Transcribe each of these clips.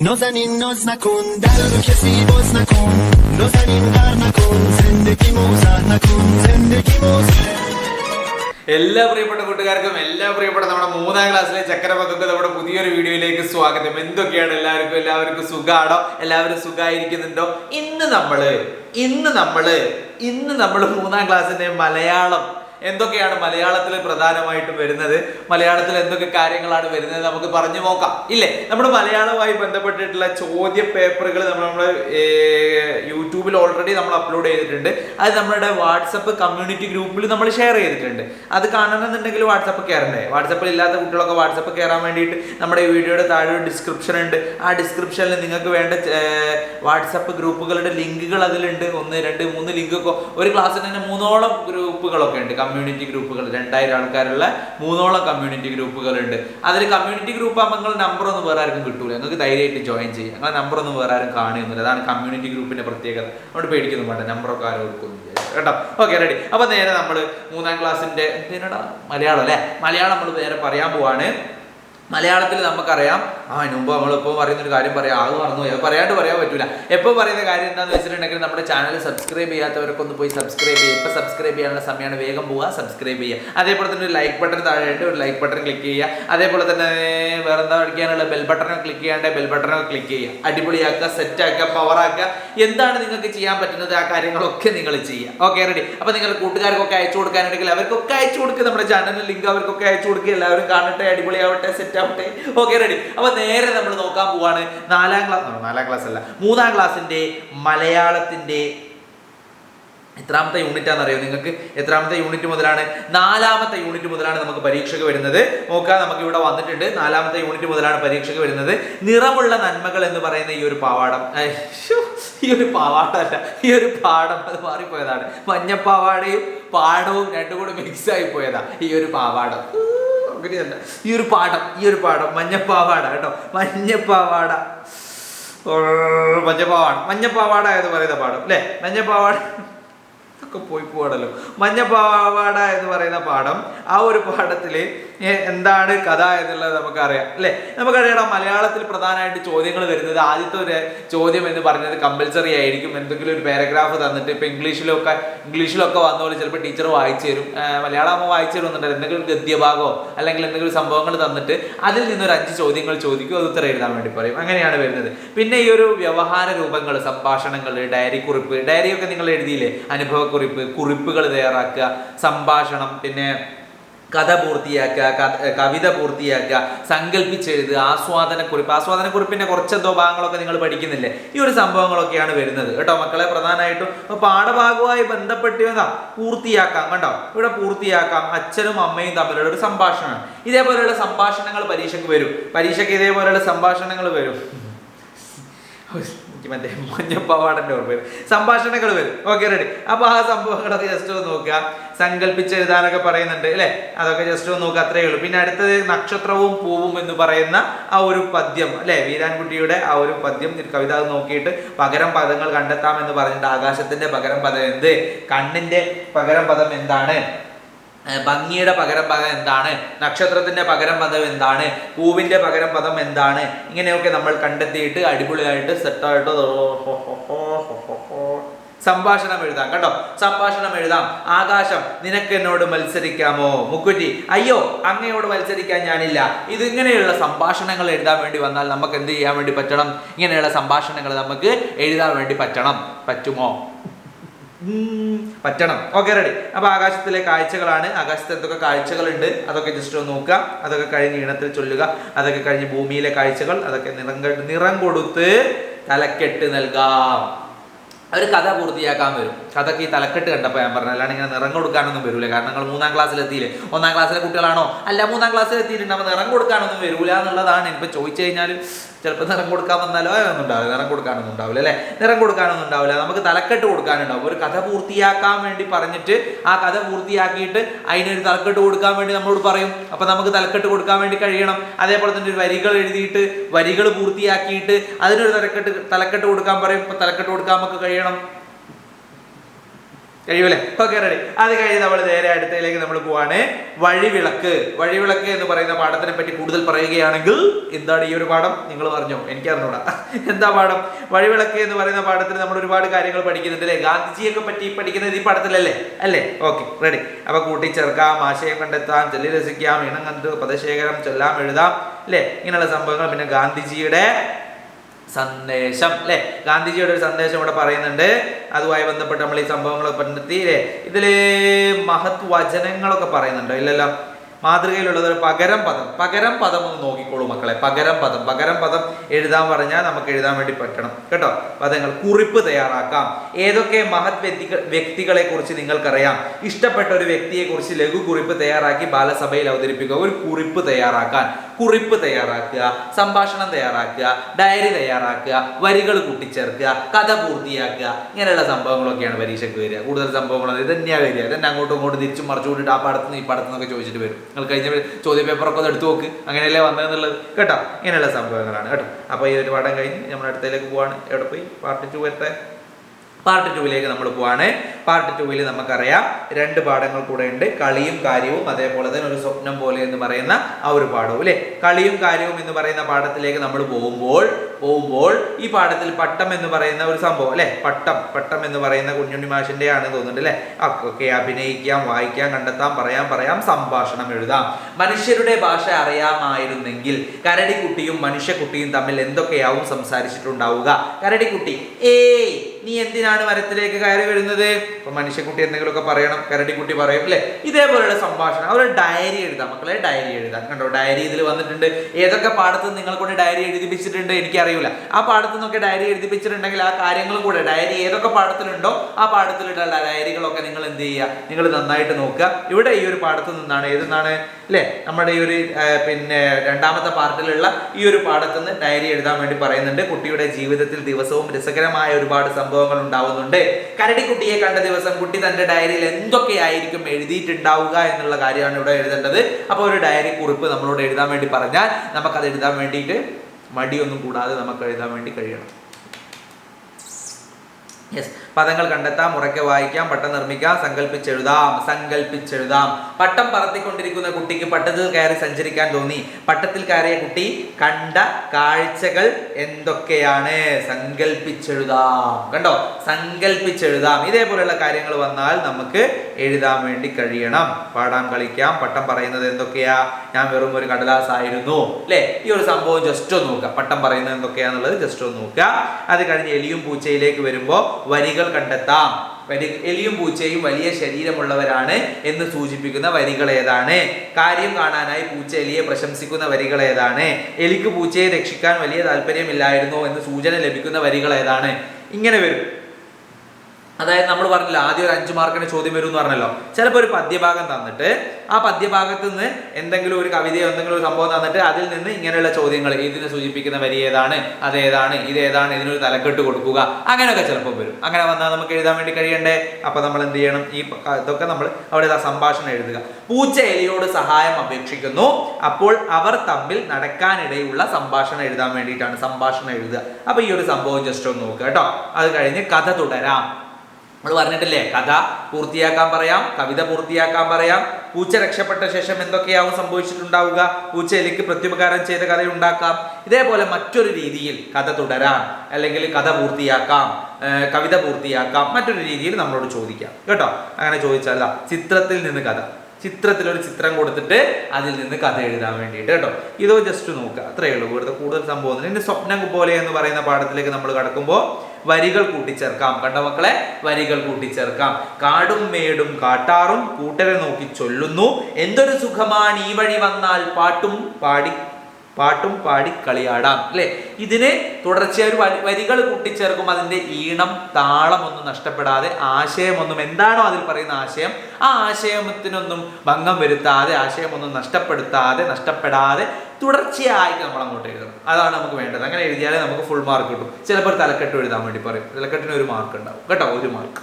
نازنین ناز نکن در رو کسی باز نکن نازنین غر نکن زندگی موزر نکن زندگی موزر എല്ലാ പ്രിയപ്പെട്ട കൂട്ടുകാർക്കും എല്ലാ പ്രിയപ്പെട്ട നമ്മുടെ മൂന്നാം ക്ലാസ്സിലെ ചക്കരമക്കൾക്ക് നമ്മുടെ പുതിയൊരു വീഡിയോയിലേക്ക് സ്വാഗതം എന്തൊക്കെയാണ് എല്ലാവർക്കും എല്ലാവർക്കും സുഖാണോ എല്ലാവരും സുഖമായിരിക്കുന്നുണ്ടോ ഇന്ന് നമ്മള് ഇന്ന് നമ്മള് ഇന്ന് നമ്മൾ മൂന്നാം ക്ലാസ്സിന്റെ മലയാളം എന്തൊക്കെയാണ് മലയാളത്തിൽ പ്രധാനമായിട്ടും വരുന്നത്? മലയാളത്തിൽ എന്തൊക്കെ കാര്യങ്ങളാണ് വരുന്നത് നമുക്ക് പറഞ്ഞു നോക്കാം. ഇല്ലേ? നമ്മുടെ മലയാളവുമായി ബന്ധപ്പെട്ടിട്ടുള്ള ചോദ്യ പേപ്പറുകൾ നമ്മൾ നമ്മുടെ യൂട്യൂബിൽ ഓൾറെഡി നമ്മൾ അപ്ലോഡ് ചെയ്തിട്ടുണ്ട്. അത് നമ്മുടെ വാട്സപ്പ് കമ്മ്യൂണിറ്റി ഗ്രൂപ്പിൽ നമ്മൾ ഷെയർ ചെയ്തിട്ടുണ്ട്. അത് കാണണമെന്നുണ്ടെങ്കിൽ വാട്സപ്പ് കയറണ്ടേ? വാട്സപ്പിൽ ഇല്ലാത്ത കുട്ടികളൊക്കെ വാട്സപ്പ് കയറാൻ വേണ്ടിയിട്ട് നമ്മുടെ വീഡിയോയുടെ താഴെ ഒരു ഡിസ്ക്രിപ്ഷൻ ഉണ്ട്. ആ ഡിസ്ക്രിപ്ഷനിൽ നിങ്ങൾക്ക് വേണ്ട വാട്സപ്പ് ഗ്രൂപ്പുകളുടെ ലിങ്കുകൾ അതിലുണ്ട്. ഒന്ന് രണ്ട് മൂന്ന് ലിങ്കൊക്കെ. ഒരു ക്ലാസ്സിൽ തന്നെ മൂന്നോളം ഗ്രൂപ്പുകളൊക്കെ ഉണ്ട്. കമ്മ്യൂണിറ്റി ഗ്രൂപ്പുകൾ രണ്ടായിരം ആൾക്കാരുള്ള മൂന്നോളം കമ്മ്യൂണിറ്റി ഗ്രൂപ്പുകളുണ്ട് അതിൽ കമ്മ്യൂണിറ്റി ഗ്രൂപ്പ് ആകുമ്പോൾ നിങ്ങൾ നമ്പർ ഒന്നും വേറെ ആർക്കും കിട്ടൂല. നിങ്ങൾക്ക് ധൈര്യമായിട്ട് ജോയിൻ ചെയ്യാം. നിങ്ങൾ നമ്പർ ഒന്നും വേറെ ആരും കാണുന്നില്ല അതാണ് കമ്മ്യൂണിറ്റി ഗ്രൂപ്പിന്റെ പ്രത്യേകത. അവിടെ പേടിക്കുന്നു വേണ്ട. നമ്പറൊക്കെ ആരും കൊടുക്കുന്നു കേട്ടോ? ഓക്കെ റെഡി അപ്പോൾ നേരെ നമ്മൾ മൂന്നാം ക്ലാസ്സിന്റെ എന്തിനടാ? മലയാളം അല്ലേ? മലയാളം നമ്മൾ നേരെ പറയാൻ പോവാണ്. മലയാളത്തിൽ നമുക്കറിയാം ആ മുമ്പ് നമ്മളിപ്പോൾ പറയുന്ന ഒരു കാര്യം പറയാം. അത് മറന്നു പോയി പറയാണ്ട് പറയാൻ പറ്റില്ല എപ്പോൾ പറയുന്ന കാര്യം എന്താണെന്ന് വെച്ചിട്ടുണ്ടെങ്കിൽ നമ്മുടെ ചാനൽ സബ്സ്ക്രൈബ് ചെയ്യാത്തവരൊക്കെ ഒന്ന് പോയി സബ്സ്ക്രൈബ് ചെയ്യുക. ഇപ്പോൾ സബ്സ്ക്രൈബ് ചെയ്യാനുള്ള സമയമാണ് വേഗം പോവുക. സബ്സ്ക്രൈബ് ചെയ്യുക. അതേപോലെ തന്നെ ഒരു ലൈക്ക് ബട്ടൺ താഴെയുണ്ട് ഒരു ലൈക്ക് ബട്ടൺ ക്ലിക്ക് ചെയ്യുക. അതേപോലെ തന്നെ വേറെ എന്താ പഠിക്കാനുള്ള ബെൽ ബട്ടണോ ക്ലിക്ക് ചെയ്യാണ്ട് ബെൽ ബട്ടണോ ക്ലിക്ക് ചെയ്യുക. അടിപൊളിയാക്കുക സെറ്റ് ആക്കുക പവർ ആക്കുക. എന്താണ് നിങ്ങൾക്ക് ചെയ്യാൻ പറ്റുന്നത്? ആ കാര്യങ്ങളൊക്കെ നിങ്ങൾ ചെയ്യുക. ഓക്കെ റെഡി അപ്പോൾ നിങ്ങൾ കൂട്ടുകാർക്കൊക്കെ അയച്ചു കൊടുക്കാനുണ്ടെങ്കിൽ അവർക്കൊക്കെ അയച്ചു കൊടുക്കുക നമ്മുടെ ചാനലിൽ ലിങ്ക് അവർക്കൊക്കെ അയച്ചു കൊടുക്കുക എല്ലാവരും കാണട്ടെ അടിപൊളിയാവട്ടെ സെറ്റ് ആവട്ടെ. ഓക്കെ റെഡി അപ്പൊ നേരെ നമ്മൾ നോക്കാൻ പോവാണ്. നാലാം ക്ലാസ് നാലാം ക്ലാസ് അല്ല. മൂന്നാം ക്ലാസ്സിന്റെ മലയാളത്തിന്റെ എത്രാമത്തെ യൂണിറ്റ് ആണെന്നറിയോ? നിങ്ങൾക്ക് എത്രാമത്തെ യൂണിറ്റ് മുതലാണ്? നാലാമത്തെ യൂണിറ്റ് മുതലാണ് നമുക്ക് പരീക്ഷയ്ക്ക് വരുന്നത്. നോക്കാം നമുക്ക് ഇവിടെ വന്നിട്ടുണ്ട്. നാലാമത്തെ യൂണിറ്റ് മുതലാണ് പരീക്ഷയ്ക്ക് വരുന്നത്. നിറമുള്ള നന്മകൾ എന്ന് പറയുന്ന ഈ ഒരു പാവാടം. ഈ ഒരു പാവാടല്ല ഈ ഒരു പാടം അത് മാറിപ്പോയതാണ്. മഞ്ഞപ്പാവാടയും പാടവും രണ്ടും കൂടെ മിക്സ് ആയി പോയതാ. ഈ ഒരു പാവാടം. അങ്ങനെയല്ല. ഈ ഒരു പാഠം ഈ ഒരു പാഠം മഞ്ഞപ്പാവാട കേട്ടോ. മഞ്ഞപ്പാവാട. മഞ്ഞപ്പാവാട. മഞ്ഞപ്പാവാട എന്ന് പറയുന്ന പാഠം അല്ലേ? മഞ്ഞപ്പാവാട. ഒക്കെ പോയി പോവാണല്ലോ മഞ്ഞപ്പാവാട എന്ന് പറയുന്ന പാഠം ആ ഒരു പാഠത്തിൽ എന്താണ് കഥ എന്നുള്ളത് നമുക്കറിയാം അല്ലേ? നമുക്കറിയാം മലയാളത്തിൽ പ്രധാനമായിട്ട് ചോദ്യങ്ങൾ വരുന്നത് ആദ്യത്തെ ഒരു ചോദ്യം എന്ന് പറഞ്ഞത് കമ്പൽസറി ആയിരിക്കും. എന്തെങ്കിലും ഒരു പാരഗ്രാഫ് തന്നിട്ട് ഇപ്പൊ ഇംഗ്ലീഷിലൊക്കെ ഇംഗ്ലീഷിലൊക്കെ വന്ന പോലെ ചിലപ്പോൾ ടീച്ചർ വായിച്ചു തരും. ആ, മലയാളം ആകുമ്പോൾ വായിച്ചു തരുന്നുണ്ടല്ലോ. എന്തെങ്കിലും ഗദ്യഭാഗമോ അല്ലെങ്കിൽ എന്തെങ്കിലും സംഭവങ്ങൾ തന്നിട്ട് അതിൽ നിന്നൊരു അഞ്ച് ചോദ്യങ്ങൾ ചോദിക്കും. അത് ഉത്തരം എഴുതാൻ വേണ്ടി പറയും. അങ്ങനെയാണ് വരുന്നത്. പിന്നെ ഈ ഒരു വ്യവഹാര രൂപങ്ങൾ സംഭാഷണങ്ങൾ ഡയറി കുറിപ്പ് ഡയറിയൊക്കെ നിങ്ങൾ എഴുതിയില്ലേ? അനുഭവക്കുറിപ്പ് കുറിപ്പുകൾ തയ്യാറാക്കുക സംഭാഷണം പിന്നെ കഥ പൂർത്തിയാക്കുക കവിത പൂർത്തിയാക്കുക സങ്കല്പിച്ചെഴുതുക ആസ്വാദനക്കുറിപ്പ്. ആസ്വാദനക്കുറിപ്പിന്റെ കുറച്ചെന്തോ ഭാഗങ്ങളൊക്കെ നിങ്ങൾ പഠിക്കുന്നില്ലേ? ഈ ഒരു സംഭവങ്ങളൊക്കെയാണ് വരുന്നത്. കേട്ടോ മക്കളെ പ്രധാനമായിട്ടും ഇപ്പോൾ പാഠഭാഗവുമായി ബന്ധപ്പെട്ട് എന്താ? പൂർത്തിയാക്കാം കണ്ടോ? ഇവിടെ പൂർത്തിയാക്കാം അച്ഛനും അമ്മയും തമ്മിലുള്ള ഒരു സംഭാഷണമാണ്. ഇതേപോലെയുള്ള സംഭാഷണങ്ങൾ പരീക്ഷയ്ക്ക് വരും. പരീക്ഷയ്ക്ക് ഇതേപോലെയുള്ള സംഭാഷണങ്ങൾ വരും. എനിക്ക് മറ്റേ മഞ്ഞപ്പാവാടന്റെ ഓർമ്മ വരും. സംഭാഷണങ്ങൾ വരും. ഓക്കെ റെഡി അപ്പൊ ആ സംഭവങ്ങളൊക്കെ ജസ്റ്റ് ഒന്ന് നോക്കുക. സങ്കല്പിച്ച് എഴുതാനൊക്കെ പറയുന്നുണ്ട് അല്ലേ? അതൊക്കെ ജസ്റ്റ് ഒന്ന് നോക്കുക അത്രയേ ഉള്ളൂ. പിന്നെ അടുത്തത് നക്ഷത്രവും പൂവും എന്ന് പറയുന്ന ആ ഒരു പദ്യം അല്ലെ? വീരാൻകുട്ടിയുടെ ആ ഒരു പദ്യം കവിത നോക്കിയിട്ട് പകരം പദങ്ങൾ കണ്ടെത്താം എന്ന് പറഞ്ഞിട്ട് ആകാശത്തിന്റെ പകരം പദം എന്ത്? കണ്ണിന്റെ പകരം പദം എന്താണ്? ഭംഗിയുടെ പകരം പദം എന്താണ്? നക്ഷത്രത്തിന്റെ പകരം പദം എന്താണ്? പൂവിന്റെ പകരം പദം എന്താണ്? ഇങ്ങനെയൊക്കെ നമ്മൾ കണ്ടെത്തിയിട്ട് അടിപൊളിയായിട്ട് സെറ്റായിട്ട് സംഭാഷണം എഴുതാം കേട്ടോ. സംഭാഷണം എഴുതാം. ആകാശം നിനക്ക് എന്നോട് മത്സരിക്കാമോ? മുക്കുറ്റി അയ്യോ അങ്ങയോട് മത്സരിക്കാൻ ഞാനില്ല. ഇതിങ്ങനെയുള്ള സംഭാഷണങ്ങൾ എഴുതാൻ വേണ്ടി വന്നാൽ നമുക്ക് എന്ത് ചെയ്യാൻ വേണ്ടി പറ്റണം? ഇങ്ങനെയുള്ള സംഭാഷണങ്ങൾ നമുക്ക് എഴുതാൻ വേണ്ടി പറ്റണം. പറ്റുമോ? പറ്റണം. ഓക്കെ റെഡി അപ്പൊ ആകാശത്തിലെ കാഴ്ചകളാണ്. ആകാശത്ത് എന്തൊക്കെ കാഴ്ചകളുണ്ട്? അതൊക്കെ ജസ്റ്റ് ഒന്ന് നോക്കുക. അതൊക്കെ കഴിഞ്ഞ് ഈണത്തിൽ ചൊല്ലുക. അതൊക്കെ കഴിഞ്ഞ് ഭൂമിയിലെ കാഴ്ചകൾ. അതൊക്കെ നിറം നിറം കൊടുത്ത് തലക്കെട്ട് നൽകാം. ഒരു കഥ പൂർത്തിയാക്കാൻ വരും. കഥക്ക് ഈ തലക്കെട്ട് കണ്ടപ്പോൾ ഞാൻ പറഞ്ഞു അല്ലാണ്ട് ഇങ്ങനെ നിറം കൊടുക്കാനൊന്നും വരില്ല കാരണം നിങ്ങൾ മൂന്നാം ക്ലാസ്സിൽ എത്തിയില്ലേ ഒന്നാം ക്ലാസ്സിലെ കുട്ടികളാണോ? അല്ല മൂന്നാം ക്ലാസ്സിൽ എത്തിയിട്ടുണ്ട്. അപ്പോൾ നിറം കൊടുക്കാനൊന്നും വരൂല എന്നുള്ളതാണ്. ഇനിയിപ്പോൾ ചോദിച്ചു കഴിഞ്ഞാൽ ചിലപ്പോൾ നിറം കൊടുക്കാൻ വന്നാലോ? അതൊന്നും ഉണ്ടാവില്ല. നിറം കൊടുക്കാനൊന്നും ഉണ്ടാവില്ല അല്ലേ? നിറം കൊടുക്കാനൊന്നും ഉണ്ടാവില്ല. നമുക്ക് തലക്കെട്ട് കൊടുക്കാനുണ്ടാവും. ഒരു കഥ പൂർത്തിയാക്കാൻ വേണ്ടി പറഞ്ഞിട്ട് ആ കഥ പൂർത്തിയാക്കിയിട്ട് അതിനൊരു തലക്കെട്ട് കൊടുക്കാൻ വേണ്ടി നമ്മളോട് പറയും. അപ്പോൾ നമുക്ക് തലക്കെട്ട് കൊടുക്കാൻ വേണ്ടി കഴിയണം. അതേപോലെ തന്നെ ഒരു വരികൾ എഴുതിയിട്ട് വരികൾ പൂർത്തിയാക്കിയിട്ട് അതിനൊരു തലക്കെട്ട് തലക്കെട്ട് കൊടുക്കാൻ പറയും. ഇപ്പോൾ തലക്കെട്ട് കൊടുക്കാൻ നമുക്ക് കഴിയണം. കഴിയൂലേ? ഓക്കെ റെഡി അത് കഴിഞ്ഞ് നമ്മൾ നേരെ അടുത്തതിലേക്ക് നമ്മൾ പോവാണ്. വഴിവിളക്ക്. വഴിവിളക്ക് എന്ന് പറയുന്ന പാഠത്തിനെ പറ്റി കൂടുതൽ പറയുകയാണെങ്കിൽ എന്താണ് ഈ ഒരു പാഠം? നിങ്ങൾ പറഞ്ഞോ. എനിക്ക് അറിഞ്ഞൂടാ എന്താ പാഠം? വഴിവിളക്ക് എന്ന് പറയുന്ന പാഠത്തിൽ നമ്മൾ ഒരുപാട് കാര്യങ്ങൾ പഠിക്കുന്നുണ്ട് അല്ലേ ഗാന്ധിജിയൊക്കെ പറ്റി പഠിക്കുന്നത് ഈ പാഠത്തിലല്ലേ? അല്ലേ? Okay ready. അപ്പൊ കൂട്ടിച്ചേർക്കാം ആശയം കണ്ടെത്താം ചൊല്ലി രസിക്കാം ഇണം കണ്ടു പദശേഖരം ചൊല്ലാം എഴുതാം. അല്ലേ? ഇങ്ങനെയുള്ള സംഭവങ്ങൾ പിന്നെ ഗാന്ധിജിയുടെ സന്ദേശം അല്ലെ ഗാന്ധിജിയുടെ ഒരു സന്ദേശം ഇവിടെ പറയുന്നുണ്ട്. അതുമായി ബന്ധപ്പെട്ട് നമ്മൾ ഈ സംഭവങ്ങളൊക്കെ പണ്ടെത്തി അല്ലേ ഇതിൽ മഹത് വചനങ്ങളൊക്കെ പറയുന്നുണ്ടോ? ഇല്ലല്ലോ. മാതൃകയിലുള്ളത് ഒരു പകരം പദം. പകരം പദം ഒന്ന് നോക്കിക്കോളൂ മക്കളെ. പകരം പദം. പകരം പദം എഴുതാൻ പറഞ്ഞാൽ നമുക്ക് എഴുതാൻ വേണ്ടി പറ്റണം. കേട്ടോ? പദങ്ങൾ കുറിപ്പ് തയ്യാറാക്കാം. ഏതൊക്കെ മഹത് വ്യക്തികൾ വ്യക്തികളെ കുറിച്ച് നിങ്ങൾക്കറിയാം? ഇഷ്ടപ്പെട്ട ഒരു വ്യക്തിയെ കുറിച്ച് ലഘു കുറിപ്പ് തയ്യാറാക്കി ബാലസഭയിൽ അവതരിപ്പിക്കുക. ഒരു കുറിപ്പ് തയ്യാറാക്കാൻ. കുറിപ്പ് തയ്യാറാക്കുക സംഭാഷണം തയ്യാറാക്കുക ഡയറി തയ്യാറാക്കുക വരികൾ കൂട്ടിച്ചേർക്കുക കഥ പൂർത്തിയാക്കുക. ഇങ്ങനെയുള്ള സംഭവങ്ങളൊക്കെയാണ് പരീക്ഷയ്ക്ക് വരിക. കൂടുതൽ സംഭവങ്ങൾ ഇത് തന്നെയാണ് വരിക. ഇതന്നെ അങ്ങോട്ടും ഇങ്ങോട്ടും തിരിച്ചും മറിച്ചു കൂടിയിട്ട് ആ പടത്തുനിന്ന് ഈ പടത്തുനിന്നൊക്കെ ചോദിച്ചിട്ട് വരും. നിങ്ങൾ കഴിഞ്ഞ ചോദ്യ പേപ്പറൊക്കെ ഒന്ന് എടുത്തു നോക്ക്. അങ്ങനെയല്ലേ വന്നതെന്നുള്ളത്. കേട്ടോ? ഇങ്ങനെയുള്ള സംഭവങ്ങളാണ്. കേട്ടോ? അപ്പോൾ ഈ ഒരു പാഠം കഴിഞ്ഞ് നമ്മൾ അടുത്തതിലേക്ക് പോവാണ്. എവിടെ പോയി? പാർട്ട് ടു വരട്ടെ. പാർട്ട് ടൂവിലേക്ക് നമ്മൾ പോവാണ്. പാർട്ട് ടൂവിൽ നമുക്കറിയാം. രണ്ട് പാഠങ്ങൾ കൂടെ ഉണ്ട്. കളിയും കാര്യവും അതേപോലെ തന്നെ ഒരു സ്വപ്നം പോലെ എന്ന് പറയുന്ന ആ ഒരു പാഠവും അല്ലെ കളിയും കാര്യവും എന്ന് പറയുന്ന പാഠത്തിലേക്ക് നമ്മൾ പോകുമ്പോൾ പോകുമ്പോൾ ഈ പാഠത്തിൽ പട്ടം എന്ന് പറയുന്ന ഒരു സംഭവം അല്ലെ പട്ടം പട്ടം എന്ന് പറയുന്ന കുഞ്ഞുണ്ണി മാഷിന്റെ ആണ് തോന്നുന്നുണ്ട് അല്ലെ ഒക്കെ അഭിനയിക്കാം വായിക്കാം കണ്ടെത്താം പറയാം പറയാം സംഭാഷണം എഴുതാം. മനുഷ്യരുടെ ഭാഷ അറിയാമായിരുന്നെങ്കിൽ കരടി കരടിക്കുട്ടിയും മനുഷ്യക്കുട്ടിയും തമ്മിൽ എന്തൊക്കെയാവും സംസാരിച്ചിട്ടുണ്ടാവുക? കരടിക്കുട്ടി ഏയ് നീ എന്തിനാണ് മരത്തിലേക്ക് കയറി വരുന്നത്? ഇപ്പൊ മനുഷ്യക്കുട്ടി എന്തെങ്കിലുമൊക്കെ പറയണം കരടിക്കുട്ടി പറയും അല്ലെ? ഇതേപോലെയുള്ള സംഭാഷണം. അവർ ഡയറി എഴുതാം. മക്കളെ ഡയറി എഴുതാം. കണ്ടോ? ഡയറി ഇതിൽ വന്നിട്ടുണ്ട്. ഏതൊക്കെ പാഠത്ത് നിങ്ങൾ കൊണ്ട് ഡയറി എഴുതിപ്പിച്ചിട്ടുണ്ട് എനിക്കറിയില്ല. ആ പാടത്ത് നിന്നൊക്കെ ഡയറി എഴുതിപ്പിച്ചിട്ടുണ്ടെങ്കിൽ ആ കാര്യങ്ങളും കൂടെ ഡയറി ഏതൊക്കെ പാഠത്തിലുണ്ടോ ആ പാഠത്തിലുള്ള ഡയറികളൊക്കെ നിങ്ങൾ എന്ത് ചെയ്യുക? നിങ്ങൾ നന്നായിട്ട് നോക്കുക. ഇവിടെ ഈ ഒരു പാടത്ത് നിന്നാണ്. ഏതെന്നാണ്? അല്ലേ? നമ്മുടെ ഈ ഒരു പിന്നെ രണ്ടാമത്തെ പാർട്ടിലുള്ള ഈ ഒരു പാടത്ത് നിന്ന് ഡയറി എഴുതാൻ വേണ്ടി പറയുന്നുണ്ട്. കുട്ടിയുടെ ജീവിതത്തിൽ ദിവസവും രസകരമായ ഒരുപാട് സംഭവങ്ങൾ ഉണ്ടാവുന്നുണ്ട്. കരടിക്കുട്ടിയെ കണ്ട ദിവസം കുട്ടി തന്റെ ഡയറിയിൽ എന്തൊക്കെയായിരിക്കും എഴുതിയിട്ടുണ്ടാവുക എന്നുള്ള കാര്യമാണ് ഇവിടെ എഴുതേണ്ടത്. അപ്പോൾ ഒരു ഡയറി കുറിപ്പ് നമ്മളോട് എഴുതാൻ വേണ്ടി പറഞ്ഞാൽ നമുക്കത് എഴുതാൻ വേണ്ടിയിട്ട് മടിയൊന്നും കൂടാതെ നമുക്ക് എഴുതാൻ വേണ്ടി കഴിയണം. യെസ് പദങ്ങൾ കണ്ടെത്താം ഉറക്കെ വായിക്കാം പട്ടം നിർമ്മിക്കാം സങ്കല്പിച്ചെഴുതാം സങ്കല്പിച്ചെഴുതാം പട്ടം പറത്തിക്കൊണ്ടിരിക്കുന്ന കുട്ടിക്ക് പട്ടത്തിൽ കയറി സഞ്ചരിക്കാൻ തോന്നി. പട്ടത്തിൽ കയറിയ കുട്ടി കണ്ട കാഴ്ചകൾ എന്തൊക്കെയാണ്? സങ്കല്പിച്ചെഴുതാം കണ്ടോ? സങ്കല്പിച്ചെഴുതാം ഇതേപോലെയുള്ള കാര്യങ്ങൾ വന്നാൽ നമുക്ക് എഴുതാൻ വേണ്ടി കഴിയണം. പാടാൻ കളിക്കാം. പട്ടം പറയുന്നത് എന്തൊക്കെയാ? ഞാൻ വെറും ഒരു കടലാസ് ആയിരുന്നു അല്ലേ? ഈ ഒരു സംഭവം ജസ്റ്റ് ഒന്ന് നോക്കുക. പട്ടം പറയുന്നത് എന്തൊക്കെയാന്നുള്ളത് ജസ്റ്റ് ഒന്ന് നോക്കുക. അത് കഴിഞ്ഞ് എലിയും പൂച്ചയിലേക്ക് വരുമ്പോൾ വരികൾ കണ്ടെത്താം. വരി എലിയും പൂച്ചയും വലിയ ശരീരമുള്ളവരാണ് എന്ന് സൂചിപ്പിക്കുന്ന വരികൾ ഏതാണ്? കാര്യം കാണാനായി പൂച്ച എലിയെ പ്രശംസിക്കുന്ന വരികൾ ഏതാണ്? എലിക്ക് പൂച്ചയെ രക്ഷിക്കാൻ വലിയ താല്പര്യമില്ലായിരുന്നു എന്ന് സൂചന ലഭിക്കുന്ന വരികൾ ഏതാണ്? ഇങ്ങനെ വരും. അതായത് നമ്മൾ പറഞ്ഞില്ല ആദ്യം ഒരു അഞ്ച് മാർക്കിന് ചോദ്യം വരും എന്ന് പറഞ്ഞല്ലോ. ചിലപ്പോൾ ഒരു പദ്യഭാഗം തന്നിട്ട് ആ പദ്യഭാഗത്ത് നിന്ന് എന്തെങ്കിലും ഒരു കവിതയോ എന്തെങ്കിലും ഒരു സംഭവം തന്നിട്ട് അതിൽ നിന്ന് ഇങ്ങനെയുള്ള ചോദ്യങ്ങൾ ഇതിനെ സൂചിപ്പിക്കുന്ന വരി ഏതാണ് അതേതാണ് ഇതേതാണ് ഇതിനൊരു തലക്കെട്ട് കൊടുക്കുക അങ്ങനെയൊക്കെ ചിലപ്പോൾ വരും. അങ്ങനെ വന്നാൽ നമുക്ക് എഴുതാൻ വേണ്ടി കഴിയണ്ടേ? അപ്പോൾ നമ്മൾ എന്ത് ചെയ്യണം? ഈ ഇതൊക്കെ നമ്മൾ അവിടെ സംഭാഷണം എഴുതുക. പൂച്ച എലിയോട് സഹായം അപേക്ഷിക്കുന്നു. അപ്പോൾ അവർ തമ്മിൽ നടക്കാനിടയുള്ള സംഭാഷണം എഴുതാൻ വേണ്ടിയിട്ടാണ് സംഭാഷണം എഴുതുക. അപ്പോൾ ഈ ഒരു സംഭവം ജസ്റ്റ് ഒന്ന് നോക്കുക കേട്ടോ. അത് കഴിഞ്ഞ് കഥ തുടരാം. നമ്മൾ പറഞ്ഞിട്ടില്ലേ കഥ പൂർത്തിയാക്കാൻ പറയാം കവിത പൂർത്തിയാക്കാൻ പറയാം പൂച്ച രക്ഷപ്പെട്ട ശേഷം എന്തൊക്കെയാവും സംഭവിച്ചിട്ടുണ്ടാവുക പൂച്ച എലിക്ക് പ്രത്യുപകാരം ചെയ്ത കഥ ഉണ്ടാക്കാം. ഇതേപോലെ മറ്റൊരു രീതിയിൽ കഥ തുടരാം അല്ലെങ്കിൽ കഥ പൂർത്തിയാക്കാം കവിത പൂർത്തിയാക്കാം മറ്റൊരു രീതിയിൽ നമ്മളോട് ചോദിക്കാം. കേട്ടോ? അങ്ങനെ ചോദിച്ചാൽ ചിത്രത്തിൽ നിന്ന് കഥ. ചിത്രത്തിൽ ഒരു ചിത്രം കൊടുത്തിട്ട് അതിൽ നിന്ന് കഥ എഴുതാൻ വേണ്ടിയിട്ട് കേട്ടോ. ഇതോ ജസ്റ്റ് നോക്കുക. അത്രയേ ഉള്ളൂ. കൂടുതൽ സംഭവം ഇനി സ്വപ്നം പോലെ എന്ന് പറയുന്ന പാഠത്തിലേക്ക് നമ്മൾ കടക്കുമ്പോൾ വരികൾ കൂട്ടിച്ചേർക്കാം. കണ്ട മക്കളെ? വരികൾ കൂട്ടിച്ചേർക്കാം. കാടും മേടും കാട്ടാറും കൂട്ടരെ നോക്കി ചൊല്ലുന്നു. എന്തൊരു സുഖമാണ് ഈ വഴി വന്നാൽ പാട്ടും പാടി പാട്ടും പാടി കളിയാടാം അല്ലെ? ഇതിനെ തുടർച്ചയായ ഒരു വരി- വരികൾ കൂട്ടിച്ചേർക്കും. അതിന്റെ ഈണം താളമൊന്നും നഷ്ടപ്പെടാതെ ആശയമൊന്നും എന്താണോ അതിൽ പറയുന്ന ആശയം ആ ആശയത്തിനൊന്നും ഭംഗം വരുത്താതെ ആശയമൊന്നും നഷ്ടപ്പെടുത്താതെ നഷ്ടപ്പെടാതെ തുടർച്ചയായിട്ട് നമ്മൾ അങ്ങോട്ട് എഴുതണം. അതാണ് നമുക്ക് വേണ്ടത്. അങ്ങനെ എഴുതിയാലേ നമുക്ക് ഫുൾ മാർക്ക് കിട്ടും. ചിലപ്പോൾ തലക്കെട്ട് എഴുതാൻ വേണ്ടി പറയും. തലക്കെട്ടിന് ഒരു മാർക്ക് ഉണ്ടാവും. കേട്ടോ? ഒരു മാർക്ക്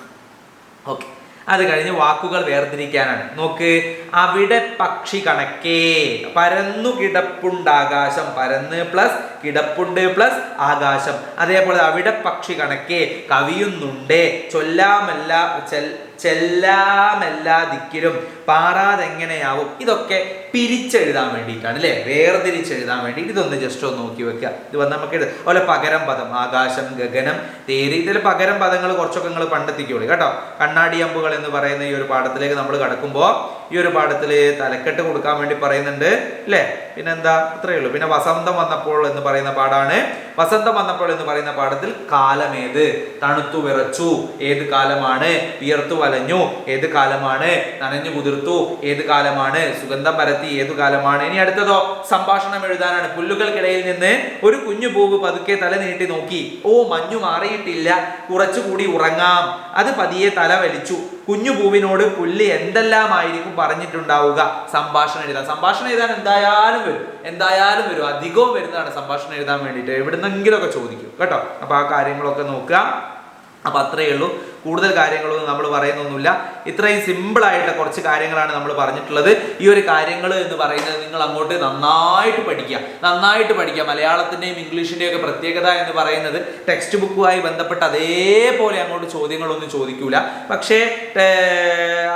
ഓക്കെ അത് കഴിഞ്ഞ് വാക്കുകൾ വേർതിരിക്കാനാണ്. നോക്ക് അവിടെ പക്ഷി കണക്കേ. പരന്നു കിടപ്പുണ്ട് ആകാശം പരന്ന് പ്ലസ് കിടപ്പുണ്ട് പ്ലസ് ആകാശം. അതേപോലെ അവിടെ പക്ഷി കണക്കേ. കവിയുന്നുണ്ട്. ചൊല്ലാമല്ല ചെൽ ചെല്ലാമെല്ലാ ദിക്കിലും പാറാതെങ്ങനെയാവും? ഇതൊക്കെ പിരിച്ചെഴുതാൻ വേണ്ടിയിട്ടാണ് അല്ലേ? വേർതിരിച്ചെഴുതാൻ വേണ്ടി ഇതൊന്ന് ജസ്റ്റ് ഒന്ന് നോക്കി വെക്കുക. ഇത് വന്ന് നമുക്ക് അതുപോലെ പകരം പദം ആകാശം ഗഗനം തേര് ഇതിൽ പകരം പദങ്ങൾ കുറച്ചൊക്കെ നിങ്ങൾ പണ്ടെത്തിക്കോളൂ കേട്ടോ? കണ്ണാടി അമ്പുകൾ എന്ന് പറയുന്ന ഈ ഒരു പാഠത്തിലേക്ക് നമ്മൾ കടക്കുമ്പോൾ ഈ ഒരു പാഠത്തിൽ തലക്കെട്ട് കൊടുക്കാൻ വേണ്ടി പറയുന്നുണ്ട് അല്ലേ? പിന്നെന്താ? അത്രയേ ഉള്ളൂ. പിന്നെ വസന്തം വന്നപ്പോൾ എന്ന് പറയുന്ന പാടാണ്. വസന്തം വന്നപ്പോൾ എന്ന് പറയുന്ന പാഠത്തിൽ കാലമേത്? തണുത്തു വിറച്ചു. ഏത് കാലമാണ്? വിയർത്തു വലഞ്ഞു. ഏത് കാലമാണ്? നനഞ്ഞു കുതിർത്തു. ഏത് കാലമാണ്? സുഗന്ധം പരത്തി. ഏതു കാലമാണ്? ഇനി അടുത്തതോ സംഭാഷണം എഴുതാനാണ്. പുല്ലുകൾക്കിടയിൽ നിന്ന് ഒരു കുഞ്ഞു പൂവ് പതുക്കെ തല നീട്ടി നോക്കി. ഓ മഞ്ഞു മാറിയിട്ടില്ല. കുറച്ചുകൂടി ഉറങ്ങാം. അത് പതിയെ തല വലിച്ചു. കുഞ്ഞു പൂവിനോട് പുല്ല് എന്തെല്ലാമായിരിക്കും പറഞ്ഞിട്ടുണ്ടാവുക? സംഭാഷണം എഴുതാൻ. സംഭാഷണം എഴുതാൻ എന്തായാലും വരും. എന്തായാലും വരും. അധികവും വരുന്നതാണ് സംഭാഷണം എഴുതാൻ വേണ്ടിയിട്ട്. എവിടുന്നെങ്കിലും ഒക്കെ ചോദിക്കും. കേട്ടോ? അപ്പൊ ആ കാര്യങ്ങളൊക്കെ നോക്കുക. അപ്പൊ അത്രയേ ഉള്ളൂ. കൂടുതൽ കാര്യങ്ങളൊന്നും നമ്മൾ പറയുന്നൊന്നുമില്ല. ഇത്രയും സിമ്പിൾ ആയിട്ടുള്ള കുറച്ച് കാര്യങ്ങളാണ് നമ്മൾ പറഞ്ഞിട്ടുള്ളത്. ഈ ഒരു കാര്യങ്ങൾ എന്ന് പറയുന്നത് നിങ്ങൾ അങ്ങോട്ട് നന്നായിട്ട് പഠിക്കുക. നന്നായിട്ട് പഠിക്കുക. മലയാളത്തിന്റെയും ഇംഗ്ലീഷിന്റെയും ഒക്കെ പ്രത്യേകത എന്ന് പറയുന്നത് ടെക്സ്റ്റ് ബുക്കുമായി ബന്ധപ്പെട്ട് അതേപോലെ അങ്ങോട്ട് ചോദ്യങ്ങളൊന്നും ചോദിക്കൂല. പക്ഷേ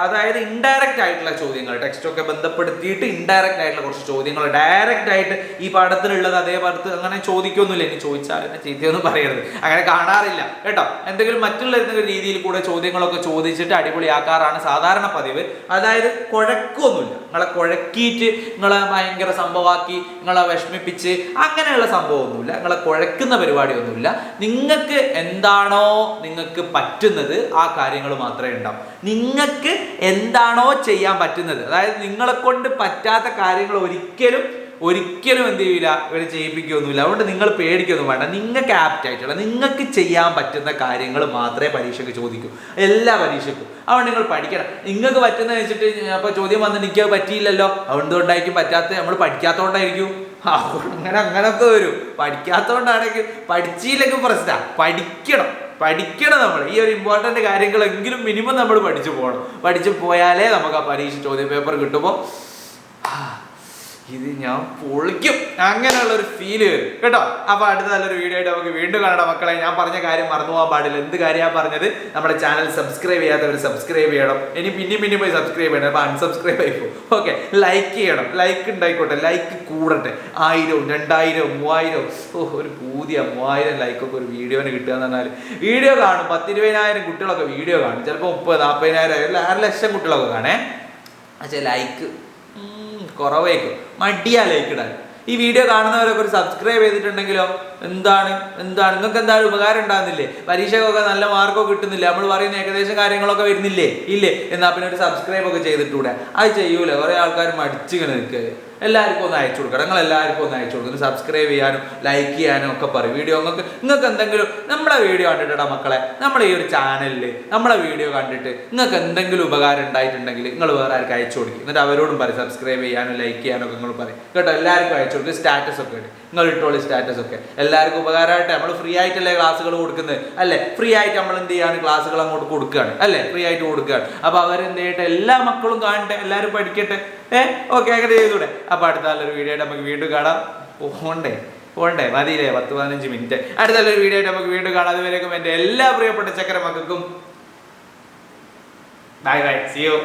അതായത് ഇൻഡയറക്റ്റ് ആയിട്ടുള്ള ചോദ്യങ്ങൾ ടെക്സ്റ്റൊക്കെ ബന്ധപ്പെടുത്തിയിട്ട് ഇൻഡയറക്റ്റ് ആയിട്ടുള്ള കുറച്ച് ചോദ്യങ്ങൾ ഡയറക്റ്റ് ആയിട്ട് ഈ പാഠത്തിലുള്ളത് അതേ പാഠത്ത് അങ്ങനെ ചോദിക്കൊന്നുമില്ല. ഇനി ചോദിച്ചാൽ ചീത്തയൊന്നും പറയരുത്. അങ്ങനെ കാണാറില്ല. കേട്ടോ? എന്തെങ്കിലും മറ്റുള്ള രീതിയിൽ കൂടെ ചോദ്യങ്ങളൊക്കെ ചോദിച്ചിട്ട് അടിപൊളിയാക്കാറാണ് സാധാരണ പതിവ്. അതായത് കുഴക്കൊന്നുമില്ല. നിങ്ങളെ കുഴക്കിയിട്ട് നിങ്ങളെ ഭയങ്കര സംഭവമാക്കി നിങ്ങളെ വിഷമിപ്പിച്ച് അങ്ങനെയുള്ള സംഭവമൊന്നുമില്ല. നിങ്ങളെ കുഴക്കുന്ന പരിപാടിയൊന്നുമില്ല. നിങ്ങൾക്ക് എന്താണോ നിങ്ങൾക്ക് പറ്റുന്നത് ആ കാര്യങ്ങൾ മാത്രമേ ഉണ്ടാവും. നിങ്ങൾക്ക് എന്താണോ ചെയ്യാൻ പറ്റുന്നത്. അതായത് നിങ്ങളെ കൊണ്ട് പറ്റാത്ത കാര്യങ്ങൾ ഒരിക്കലും ഒരിക്കലും എന്ത് ചെയ്യില്ല ഇവരെ ചെയ്യിപ്പിക്കുകയൊന്നുമില്ല. അതുകൊണ്ട് നിങ്ങൾ പേടിക്കൊന്നും വേണ്ട. നിങ്ങൾക്ക് ആപ്റ്റ് ആയിട്ടുള്ള നിങ്ങൾക്ക് ചെയ്യാൻ പറ്റുന്ന കാര്യങ്ങൾ മാത്രമേ പരീക്ഷയ്ക്ക് ചോദിക്കൂ. എല്ലാ പരീക്ഷയ്ക്കും. അതുകൊണ്ട് നിങ്ങൾ പഠിക്കണം. നിങ്ങൾക്ക് പറ്റുന്ന വെച്ചിട്ട് അപ്പോൾ ചോദ്യം വന്ന് എനിക്ക് പറ്റിയില്ലല്ലോ. അതുകൊണ്ടുകൊണ്ടായിരിക്കും പറ്റാത്ത നമ്മൾ പഠിക്കാത്തതുകൊണ്ടായിരിക്കും അങ്ങനെ അങ്ങനൊക്കെ വരും. പഠിക്കാത്തതുകൊണ്ടാണെങ്കിൽ പഠിച്ചില്ലെങ്കിൽ പ്രശ്നമാണ് പഠിക്കണം. പഠിക്കണം നമ്മൾ. ഈ ഒരു ഇമ്പോർട്ടന്റ് കാര്യങ്ങളെങ്കിലും മിനിമം നമ്മൾ പഠിച്ചു പോകണം. പഠിച്ചു പോയാലേ നമുക്ക് ആ പരീക്ഷ ചോദ്യ പേപ്പർ കിട്ടുമ്പോൾ ഇത് ഞാൻ പൊളിക്കും. അങ്ങനെയുള്ള ഒരു ഫീൽ വരും. കേട്ടോ? അപ്പൊ അടുത്ത നല്ലൊരു വീഡിയോ ആയിട്ട് നമുക്ക് വീണ്ടും കാണണം മക്കളെ. ഞാൻ പറഞ്ഞ കാര്യം മറന്നു പോകാൻ പാടില്ല. എന്ത് കാര്യമാണ് പറഞ്ഞത്? നമ്മുടെ ചാനൽ സബ്സ്ക്രൈബ് ചെയ്യാത്തവർ സബ്സ്ക്രൈബ് ചെയ്യണം. ഇനി പിന്നെയും പിന്നെയും പോയി സബ്സ്ക്രൈബ് ചെയ്യണം. അപ്പൊ അൺസബ്സ്ക്രൈബ് ആയി പോകും. ഓക്കെ ലൈക്ക് ചെയ്യണം. ലൈക്ക് ഉണ്ടായിക്കോട്ടെ. ലൈക്ക് കൂടട്ടെ. ആയിരവും രണ്ടായിരവും മൂവായിരവും. ഓ ഒരു പൂതിയ. മൂവായിരം ലൈക്കൊക്കെ ഒരു വീഡിയോന് കിട്ടുക എന്ന് പറഞ്ഞാൽ വീഡിയോ കാണും. പത്തിരുപതിനായിരം കുട്ടികളൊക്കെ വീഡിയോ കാണും. ചിലപ്പോൾ മുപ്പത് നാൽപ്പതിനായിരം അര ലക്ഷം കുട്ടികളൊക്കെ കാണേ. പക്ഷേ ലൈക്ക് കുറവായിരിക്കും മടിയാലേക്കിടാൻ ഈ വീഡിയോ കാണുന്നവരൊക്കെ ഒരു സബ്സ്ക്രൈബ് ചെയ്തിട്ടുണ്ടെങ്കിലോ എന്താണ്? എന്താണ്? നിങ്ങൾക്ക് എന്തായാലും ഉപകാരം ഉണ്ടാകുന്നില്ലേ? പരീക്ഷകൊക്കെ നല്ല മാർക്കൊക്കെ കിട്ടുന്നില്ലേ? നമ്മൾ പറയുന്ന ഏകദേശം കാര്യങ്ങളൊക്കെ വരുന്നില്ലേ? ഇല്ലേ? എന്നാ പിന്നെ ഒരു സബ്സ്ക്രൈബ് ഒക്കെ ചെയ്തിട്ടൂടെ. അത് ചെയ്യൂല. കുറെ ആൾക്കാർ മടിച്ചിങ്ങനെ നിൽക്കുക എല്ലാവർക്കും ഒന്ന് അയച്ചു കൊടുക്കണം. നിങ്ങൾ എല്ലാവർക്കും ഒന്ന് അയച്ചു കൊടുക്കുന്നു സബ്സ്ക്രൈബ് ചെയ്യാനും ലൈക്ക് ചെയ്യാനും ഒക്കെ പറയും. വീഡിയോ നിങ്ങൾക്ക് നിങ്ങൾക്ക് എന്തെങ്കിലും നമ്മുടെ വീഡിയോ കണ്ടിട്ടാ മക്കളെ? നമ്മുടെ ഈ ഒരു ചാനലിൽ നമ്മുടെ വീഡിയോ കണ്ടിട്ട് നിങ്ങൾക്ക് എന്തെങ്കിലും ഉപകാരം ഉണ്ടായിട്ടുണ്ടെങ്കിൽ നിങ്ങൾ വേറെ ആർക്കും അയച്ചു കൊടുക്കും. എന്നിട്ട് അവരോടും പറയും സബ്സ്ക്രൈബ് ചെയ്യാനും ലൈക്ക് ചെയ്യാനും ഒക്കെ നിങ്ങൾ പറയും. കേട്ടോ? എല്ലാവർക്കും അയച്ചു കൊടുക്കും. സ്റ്റാറ്റസ് ഒക്കെ ഉണ്ട് നിങ്ങൾ ഇട്ടോളി സ്റ്റാറ്റസ് ഒക്കെ. എല്ലാവർക്കും ഉപകാരമായിട്ട് നമ്മൾ ഫ്രീ ആയിട്ടല്ലേ ക്ലാസ്സുകൾ കൊടുക്കുന്നത്? അല്ലേ? ഫ്രീ ആയിട്ട് നമ്മൾ എന്ത് ചെയ്യാണ്? ക്ലാസ്സുകൾ അങ്ങോട്ട് കൊടുക്കുകയാണ്. അല്ലേ? ഫ്രീ ആയിട്ട് കൊടുക്കുകയാണ്. അപ്പൊ അവരെന്ത് ചെയ്യട്ടെ? എല്ലാ മക്കളും കാണട്ടെ. എല്ലാവരും പഠിക്കട്ടെ. ഏ? ഓക്കെ അങ്ങനെ ചെയ്തൂടെ. അപ്പൊ അടുത്ത നല്ലൊരു വീഡിയോ ആയിട്ട് നമുക്ക് വീണ്ടും കാണാം. പോകണ്ടേ പോകണ്ടേ മതിയില്ലേ? പത്ത് പതിനഞ്ച് മിനിറ്റ് അടുത്ത നല്ലൊരു വീഡിയോ ആയിട്ട് നമുക്ക് വീണ്ടും കാണാം. അതുവരേക്കും എന്റെ എല്ലാ പ്രിയപ്പെട്ട ചക്കര മക്കൾക്കും. Bye bye C U